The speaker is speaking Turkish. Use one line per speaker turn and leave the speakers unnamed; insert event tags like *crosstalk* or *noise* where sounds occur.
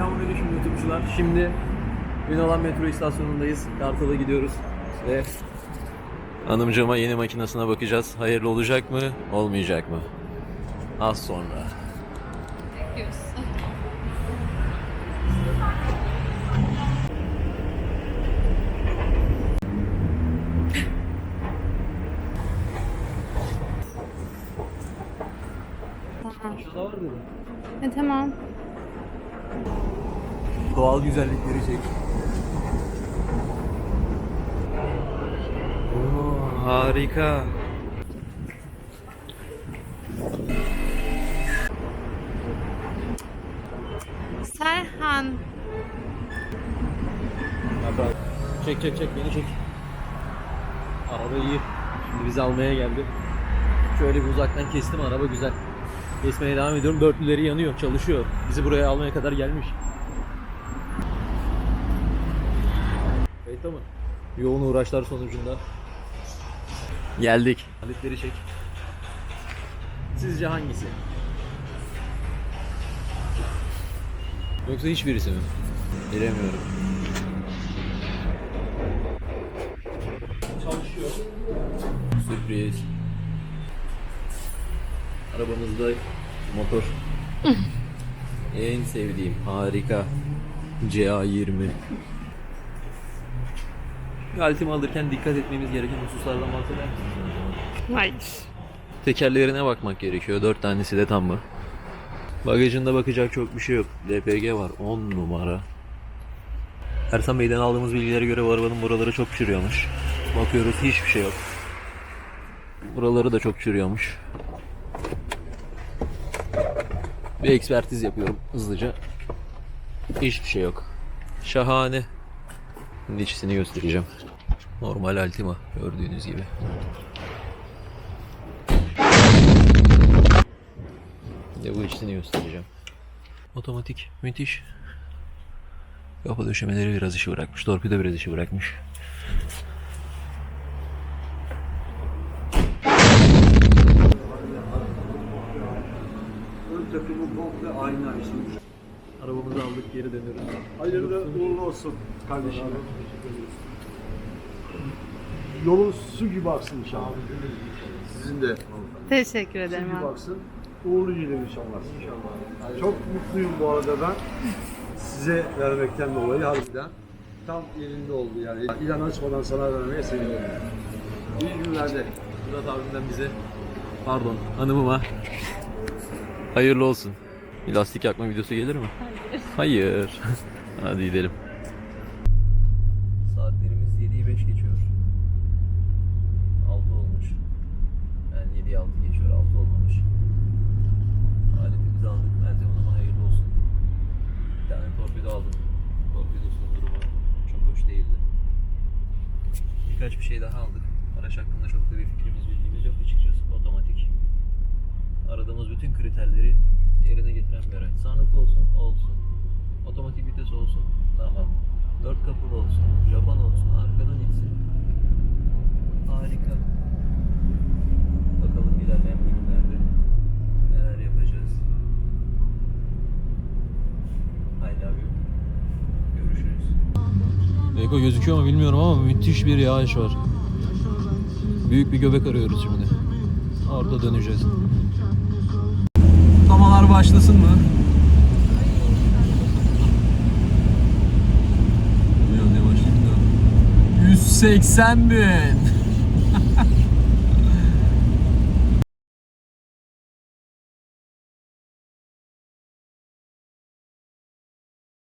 Selamünaleyküm YouTube'cular. Şimdi Ünalan metro istasyonundayız. Kartal'a gidiyoruz ve hanımcığıma yeni makinesine bakacağız. Hayırlı olacak mı, olmayacak mı? Az sonra. Var dedi.
E tamam.
Doğal güzellikleri çek. Oo, harika.
Serhan.
Çek çek çek beni çek. Araba iyi. Şimdi bizi almaya geldi. Şöyle bir uzaktan kestim araba güzel. Kesmeye devam ediyorum. Dörtlüleri yanıyor, çalışıyor. Bizi buraya almaya kadar gelmiş. Kayıtta mı? Yoğun uğraşlar sonucunda geldik. Aletleri çek. Sizce hangisi? Yoksa hiçbirisi mi? Bilemiyorum. Çalışıyor. Sürpriz. Arabamızda motor. en sevdiğim harika CA20. Galtimi alırken dikkat etmemiz gereken hususlardan bahseder misiniz?
Hayır.
Tekerlerine bakmak gerekiyor. Dört tanesi de tam mı? Bagajında bakacak çok bir şey yok. LPG var. 10 numara. Ersan Bey'den aldığımız bilgilere göre bu arabanın buraları çok çürüyormuş. Bakıyoruz hiçbir şey yok. Buraları da çok çürüyormuş. Bir ekspertiz yapıyorum hızlıca. Hiçbir şey yok. Şahane. Şimdi içisini göstereceğim. Normal Altima gördüğünüz gibi. De bu içini göstereceğim. Otomatik. Müthiş. Kapı döşemeleri biraz işi bırakmış. Torpido biraz işi bırakmış.
Ön takımı komple aynı açılmış.
Arabamızı aldık geri dönüyoruz.
Hayırlı uğurlu olsun kardeşim. Yolun su gibi aksın inşallah. Sizin de
Teşekkür
su
ederim
gibi
abi.
aksın. Uğurlu gelir inşallah. İnşallah. Çok mutluyum bu arada ben. Size vermekten dolayı harbiden. Tam yerinde oldu yani. İlan açmadan sana vermeye sevindim. İyi günlerde.
Murat abimden bize pardon hanımıma hayırlı olsun. Lastik yakma videosu gelir mi? Hayır. Hayır. *laughs* Hadi gidelim. Saatlerimiz 7'yi 5 geçiyor. 6 olmuş. Yani 7'yi 6 geçiyor. 6 olmamış. Aletimizi aldık. Meltem Hanım'a hayırlı olsun. Bir tane torpido aldım. Torpidosunun durumu çok hoş değildi. Birkaç bir şey daha aldık. Araç hakkında çok da bir fikrimiz bilgimiz yok açıkçası. Otomatik. Aradığımız bütün kriterleri yerine getiren. Sunroof olsun, olsun. Otomatik vites olsun, tamam. Dört kapılı olsun, Japon olsun, arkadan insin. Harika. Bakalım ilerleyen bölümlerde neler yapacağız. I love you. Görüşürüz. Beko gözüküyor mu bilmiyorum ama müthiş bir yağış var. Büyük bir göbek arıyoruz şimdi. Orada döneceğiz. Kutlamalar başlasın mı? Bilmiyorum ne başlayayım da. 180 bin.